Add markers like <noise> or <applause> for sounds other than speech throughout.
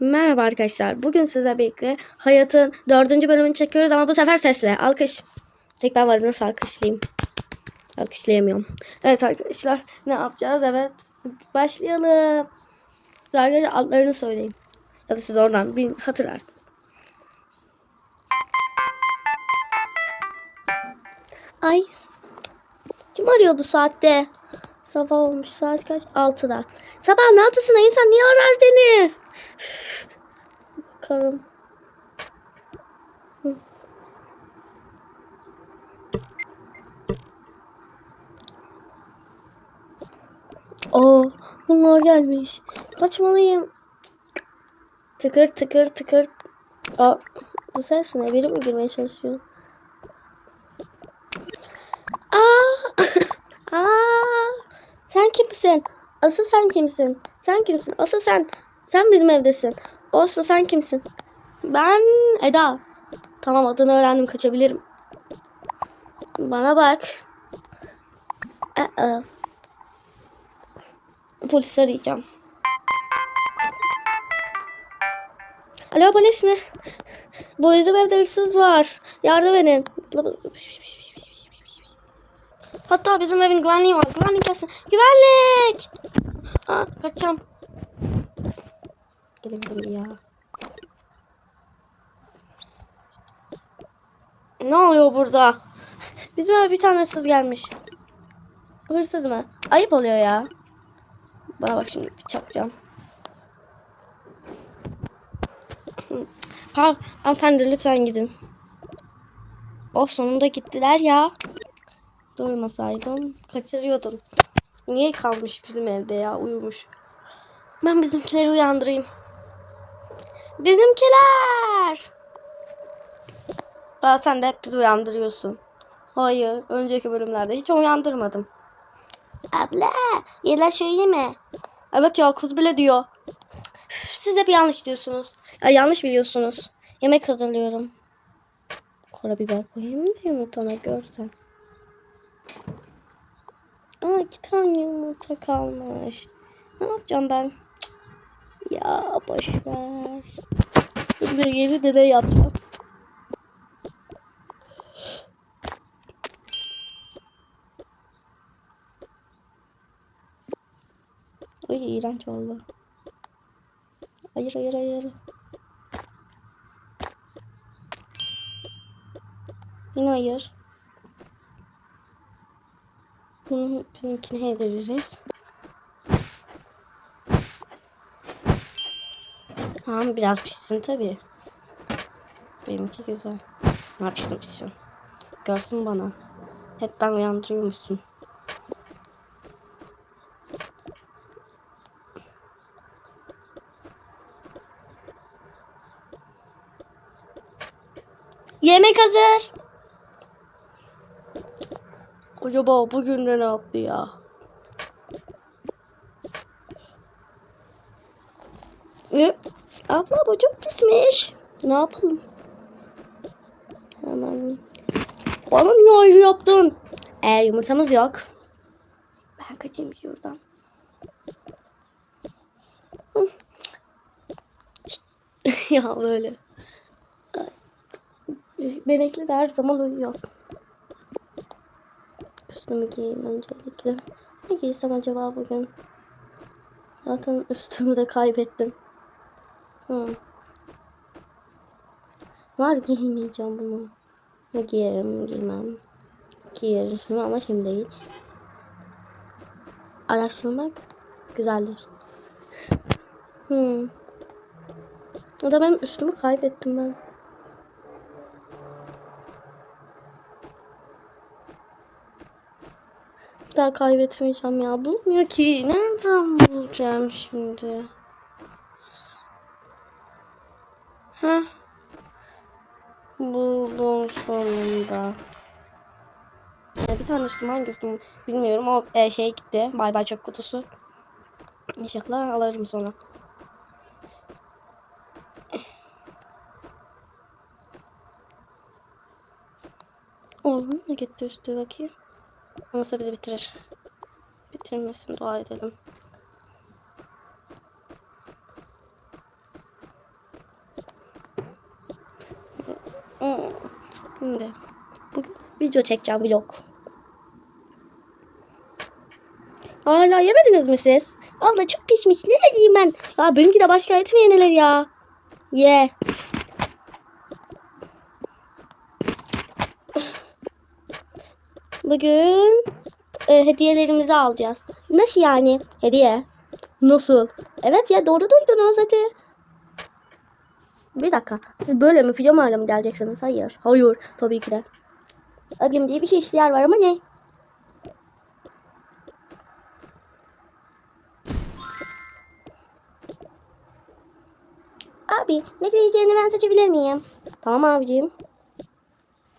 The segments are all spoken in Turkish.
Merhaba arkadaşlar. Bugün size birlikte hayatın dördüncü bölümünü çekiyoruz ama bu sefer sesle. Alkış. Tek ben varım nasıl alkışlayayım? Alkışlayamıyorum. Evet arkadaşlar ne yapacağız? Evet başlayalım. Arkadaşlar adlarını söyleyeyim. Ya da siz oradan bir hatırlarsınız. Ay. Kim arıyor bu saatte? Sabah olmuş. Saat kaç? 6'da. Sabah ne yaptısın? İnsan niye arar beni? Bakalım. Hı. Oo, bunlar gelmiş. Kaçmalıyım. Tıkır tıkır tıkır. Aa, bu ses ne? Biri mi girmeye çalışıyor? Aa! <laughs> Aa! Sen kimsin? Asıl sen kimsin? Sen kimsin? Asıl sen. Sen bizim evdesin. Olsun sen kimsin? Ben Eda. Tamam adını öğrendim kaçabilirim. Bana bak. Aa. Polis arayacağım. Alo polis mi? Bu bizim evde hırsız var. Yardım edin. Hatta bizim evin güvenliği var. Güvenlik gelsin. Güvenlik! Aa, kaçacağım. Gelebilirim ya. Ne oluyor burada? <laughs> Bizim eve bir tane hırsız gelmiş. Hırsız mı? Ayıp oluyor ya. Bana bak şimdi bir çakacağım. <laughs> Ha, hanımefendi lütfen gidin. O sonunda gittiler ya. Durmasaydım kaçırıyordum. Niye kalmış bizim evde ya uyumuş. Ben bizimkileri uyandırayım. Bizimkiler! Aa, sen de hep bizi uyandırıyorsun. Hayır, önceki bölümlerde hiç uyandırmadım. Abla, yalan söyleme. Evet ya kız bile diyor. Siz de bir yanlış diyorsunuz. Ya yanlış biliyorsunuz. Yemek hazırlıyorum. Karabiber koyayım da yumurtana görsen. Aa iki tane yumurta kalmış. Ne yapacağım ben? Ya boş ver. Şimdi yeni deney yapacağım. Ay iğrenç oldu. Hayır hayır hayır. Yine hayır. Bunu bizimkine yediririz. Tamam biraz pişsin tabii. Benimki güzel. Ne pişsin pişsin. Görsün bana. Hep ben uyandırıyormuşsun. Yemek hazır. Acaba bugün de ne yaptı ya? Ne? Abla bu çok pismiş. Ne yapalım? Hemen. Bana niye ayrı yaptın? Ee, yumurtamız yok. Ben kaçayım şuradan. <laughs> Ya böyle. Benekli de her zaman uyuyor. Üstümü giyeyim öncelikle. Ne giysem acaba bugün? Zaten üstümü de kaybettim. Hı. Var giymeyeceğim bunu. Ne giyerim giymem. Giyerim ama şimdi değil. Araştırmak güzeldir. Hmm. O da benim üstümü kaybettim ben. Bir daha kaybetmeyeceğim ya. Bulmuyor ki. Nereden bulacağım şimdi? Ha? Buldum sonunda. Ee, bir tane üstüm hangi üstüm bilmiyorum. O e, şey gitti. Bay bay çöp kutusu. İnşallah alırım sonra. Oğlum ne gitti üstü bakayım. Olmasa bizi bitirir. Bitirmesin dua edelim. Şimdi bugün video çekeceğim vlog. Hala yemediniz mi siz? Valla çok pişmiş. Ne yiyeyim ben? Ya benimki de başka et mi ya? Ye. Bugün e, hediyelerimizi alacağız. Nasıl yani? Hediye. Nasıl? Evet ya doğru duydunuz hadi. Bir dakika. Siz böyle mi pijamayla mı geleceksiniz? Hayır. Hayır. Tabii ki de. Abim diye bir şey isteyen var ama ne? Abi ne diyeceğini ben seçebilir miyim? Tamam abicim.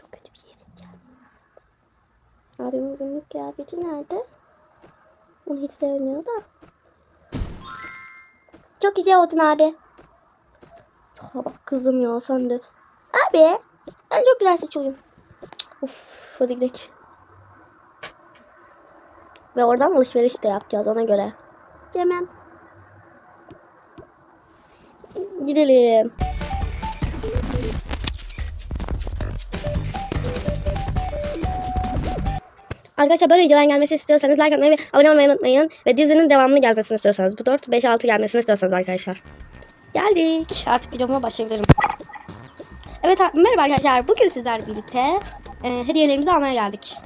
Çok kötü bir şey seçeceğim. Abimin günlük kıyafeti nerede? Onu hiç sevmiyor da. Çok güzel oldun abi. Kızım ya sen de. Abi ben çok güzel seçiyorum. Of hadi gidelim. Ve oradan alışveriş de yapacağız ona göre. Demem. Gidelim. Arkadaşlar böyle videoların gelmesini istiyorsanız like atmayı ve abone olmayı unutmayın. Ve dizinin devamını gelmesini istiyorsanız. Bu 4, 5, 6 gelmesini istiyorsanız arkadaşlar. Geldik. Artık videoma başlayabilirim. Evet merhaba arkadaşlar. Bugün sizlerle birlikte e, hediyelerimizi almaya geldik.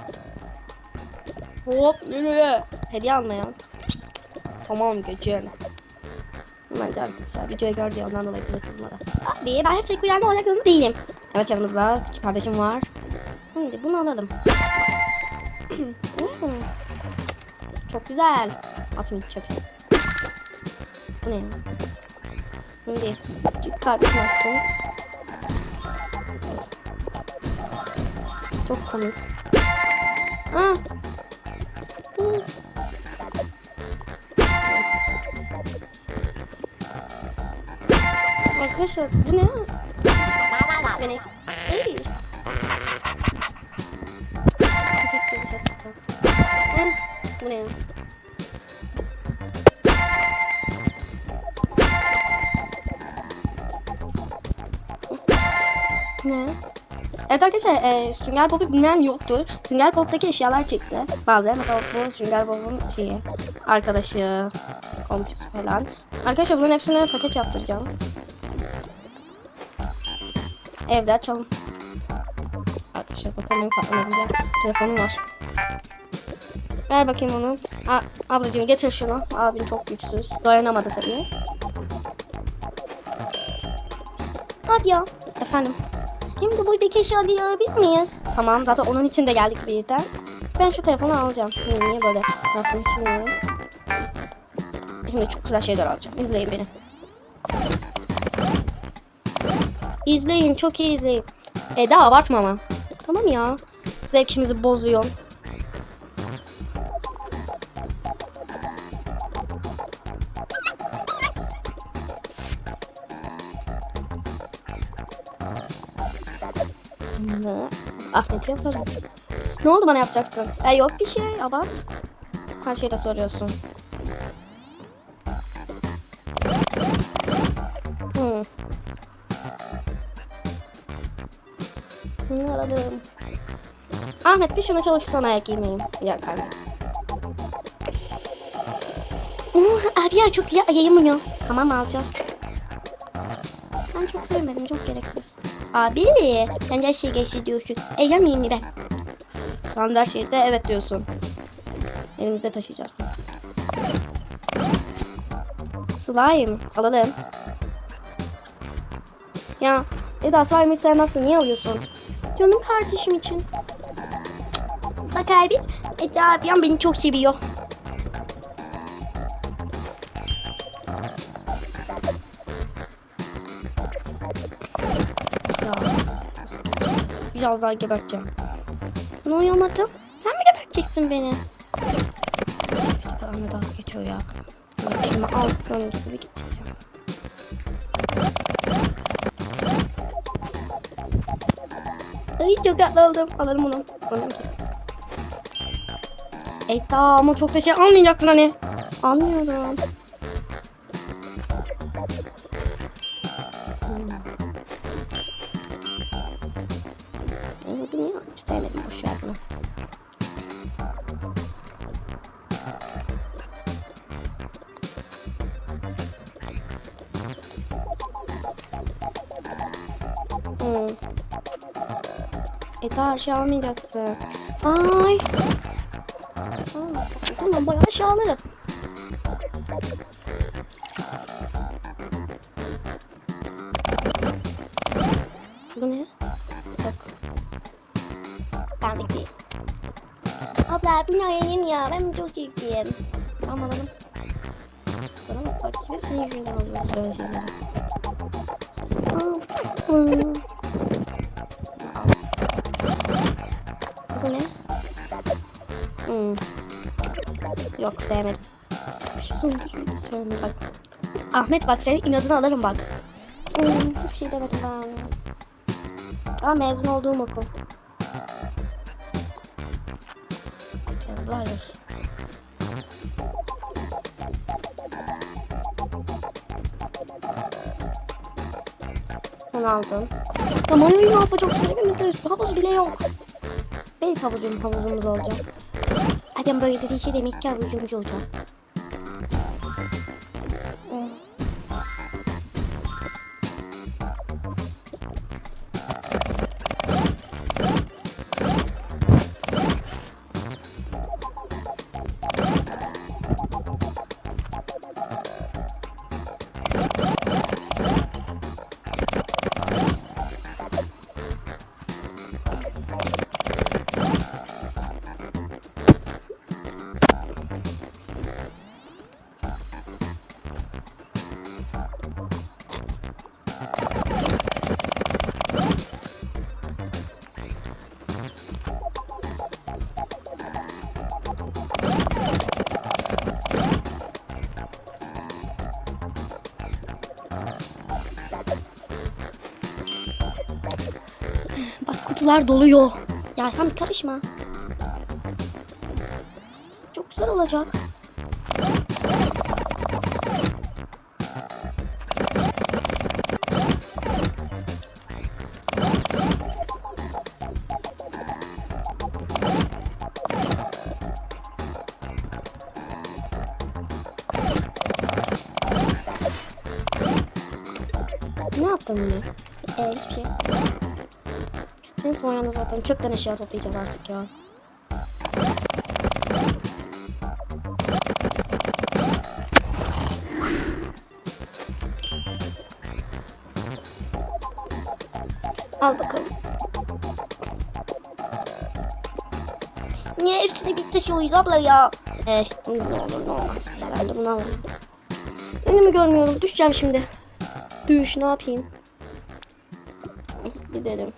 Hop yürü. Hediye almaya. Tamam geçin. Bence arkadaşlar videoyu gördü ya, ondan dolayı bize kızmadı. Abi ben her şeyi kuyarlı olacak zorunda değilim. Evet yanımızda küçük kardeşim var. Şimdi bunu alalım. <clears throat> Çok güzel. Atmayayım çöpe. Bu ne? Şimdi açsın. Çok komik. Hmm. Arkadaşlar bu ne? Beni. Ey. Köpek bir ses çıkarttı. Hı, Bu ne? Ne? Evet arkadaşlar e, Sünger Bob'u bilmeyen yoktur. Sünger Bob'taki eşyalar çıktı. Bazıları mesela bu Sünger Bob'un şeyi, arkadaşı, komşusu falan. Arkadaşlar bunların hepsine paket yaptıracağım. Evde açalım. Arkadaşlar bakalım benim patlamayınca telefonum var. Ver bakayım onu. A ablacığım getir şunu. Abin çok güçsüz. Dayanamadı tabii. Abi ya. Efendim. Şimdi buradaki eşyaları alabilir miyiz? Tamam zaten onun için de geldik birden. Ben şu telefonu alacağım. Niye, niye böyle yaptım şimdi? Şimdi çok güzel şeyler alacağım. İzleyin beni. İzleyin çok iyi izleyin. Eda abartma ama. Tamam ya. Zevkimizi bozuyor. Ne? Ahmet'i yaparım. Ne oldu bana yapacaksın? E yok bir şey abart. Her şeyde soruyorsun. Hmm. Bunu alalım. Ahmet bir şuna çalışsana ayak giymeyeyim. Ya kanka. Oh, abi ya çok ya yayınmıyor. Tamam alacağız. Ben çok sevmedim çok gereksiz. Abi sen her şey geçti diyorsun. Eğlenmeyeyim mi ben? Sen de şeyde evet diyorsun. Elimizde taşıyacağız. Slime alalım. Ya Eda slime hiç sevmezsin. Niye alıyorsun? Canım kardeşim için. Bak abi. Eda abim beni çok seviyor. Biraz daha geberteceğim. Ne uyamadım? Sen mi geberteceksin beni? İşte kadar ne dalga geçiyor ya. Elime alttan gibi gideceğim. Ay çok tatlı oldum. Alırım onu. Alırım ki. Ey ama çok da şey almayacaksın hani. Anlıyorum. Hmm. E daha aşağı almayacaksın. Ay. Aa, tamam bayağı aşağı alırım. Bu ne? Bak. Benlik değil. Abla bir oynayayım ya. Ben çok iyiyim. Tamam alalım. Bana bak. Hep senin yüzünden Bu ne? Hmm. Yok sevmedim. Bir şey söyleyeyim. Bak. Ahmet bak senin inadını alırım bak. Hmm, hiçbir şey demedim ben. Aa mezun olduğum okul. Aldım. Ya mayoyu ne yapacaksın? Evimizde üstü havuz bile yok. Benim havucum havuzumuz olacak. Adam böyle dediği şey demek ki havucumuz olacak. Bak kutular doluyor. Ya sen karışma. Çok güzel olacak. Senin son yanda zaten çöpten eşya toplayacağız artık ya. Al bakalım. Niye hepsini bir taşıyoruz abla ya? Eh, ne olur ne olmaz diye bunu alayım. Önümü görmüyorum. Düşeceğim şimdi. Düş ne yapayım? Gidelim.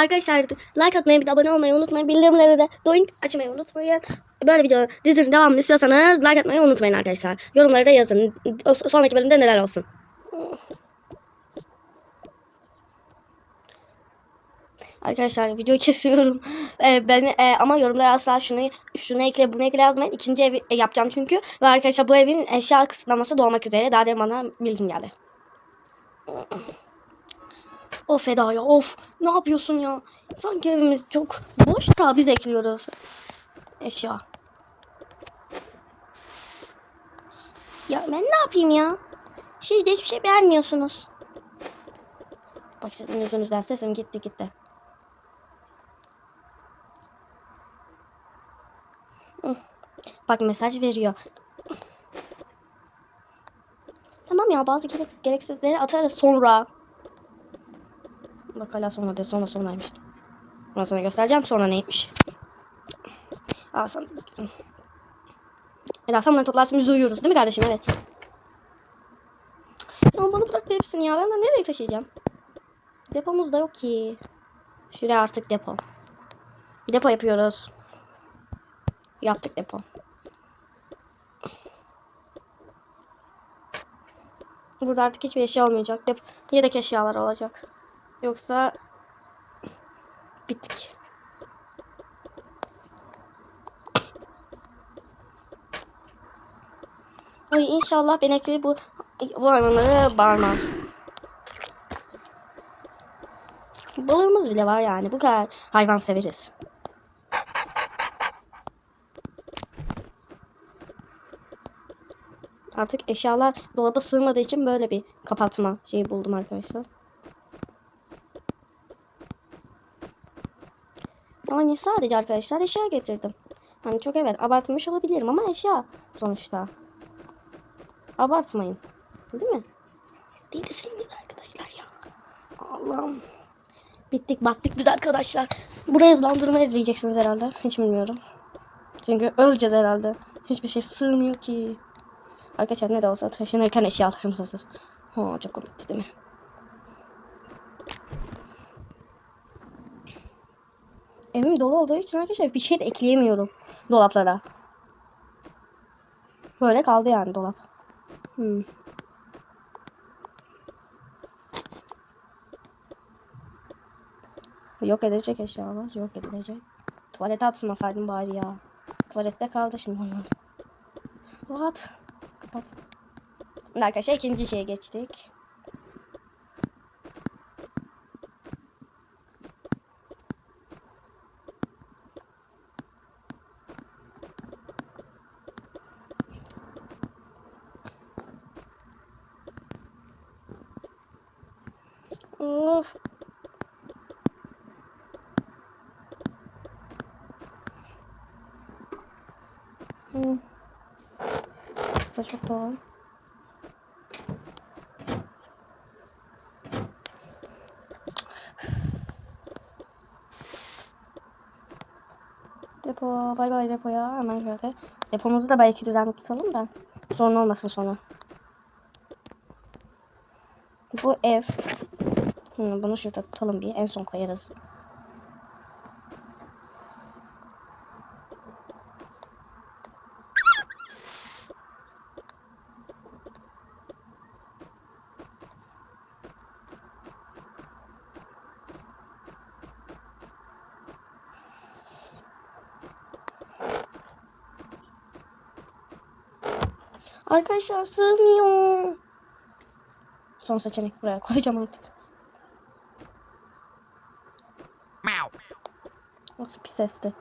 Arkadaşlar like atmayı bir de abone olmayı unutmayın. Bildirimleri de doink açmayı unutmayın. Böyle video dizinin devamını istiyorsanız like atmayı unutmayın arkadaşlar. Yorumları da yazın. O sonraki bölümde neler olsun. Arkadaşlar video <laughs> kesiyorum. Ee, ben e, ama yorumlara asla şunu şunu ekle bunu ekle yazmayın. İkinci evi e, yapacağım çünkü. Ve arkadaşlar bu evin eşya kısıtlaması doğmak üzere. Daha demin bana bilgim geldi. Of Eda ya of. Ne yapıyorsun ya? Sanki evimiz çok boş da biz ekliyoruz. Eşya. Ya ben ne yapayım ya? Siz de hiçbir şey beğenmiyorsunuz. Bak sizin yüzünüzden sesim gitti gitti. Bak mesaj veriyor. Tamam ya bazı gerek, gereksizleri atarız sonra. Bak hala sonra de sonra sonraymış. Ben sana göstereceğim sonra neymiş. Aa sen Ela sen toplarsın biz uyuyoruz değil mi kardeşim? Evet. Ya bana bırak da hepsini ya. Ben de nereye taşıyacağım? Depomuz da yok ki. Şuraya artık depo. Depo yapıyoruz. Yaptık depo. Burada artık hiçbir eşya olmayacak. Dep yedek eşyalar olacak. Yoksa bittik. Ay inşallah benekli bu bu hayvanları bağırmaz. balığımız bile var yani. Bu kadar hayvan severiz. Artık eşyalar dolaba sığmadığı için böyle bir kapatma şeyi buldum arkadaşlar. Yani sadece arkadaşlar eşya getirdim. Hani çok evet abartmış olabilirim ama eşya sonuçta. Abartmayın. Değil mi? Değilsin gibi arkadaşlar ya. Allah'ım. Bittik battık biz arkadaşlar. Buraya hızlandırma izleyeceksiniz herhalde. Hiç bilmiyorum. Çünkü öleceğiz herhalde. Hiçbir şey sığmıyor ki. Arkadaşlar ne de olsa taşınırken eşyalarımız hazır. Ha, çok komikti değil mi? Evim dolu olduğu için arkadaşlar bir şey de ekleyemiyorum dolaplara. Böyle kaldı yani dolap. Hmm. Yok edecek eşyalar. Yok edilecek. Tuvalete atmasaydım bari ya. Tuvalette kaldı şimdi onlar. What? Kapat. Arkadaşlar ikinci şeye geçtik. Of. Hmm. Bu çok doğal. Depo, bay bay depoya. Hemen şöyle. Depomuzu da belki düzenli tutalım da. Sorun olmasın sonra. Bu ev. Hı, bunu şurada tutalım bir. En son koyarız. Arkadaşlar sığmıyor. Son seçenek buraya koyacağım artık. Nasıl pis sesli.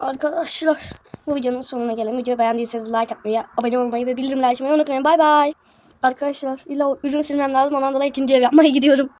Arkadaşlar bu videonun sonuna gelen videoyu beğendiyseniz like atmayı, abone olmayı ve bildirimleri açmayı unutmayın. Bay bay. Arkadaşlar illa ürün silmem lazım ondan dolayı ikinci ev yapmaya gidiyorum.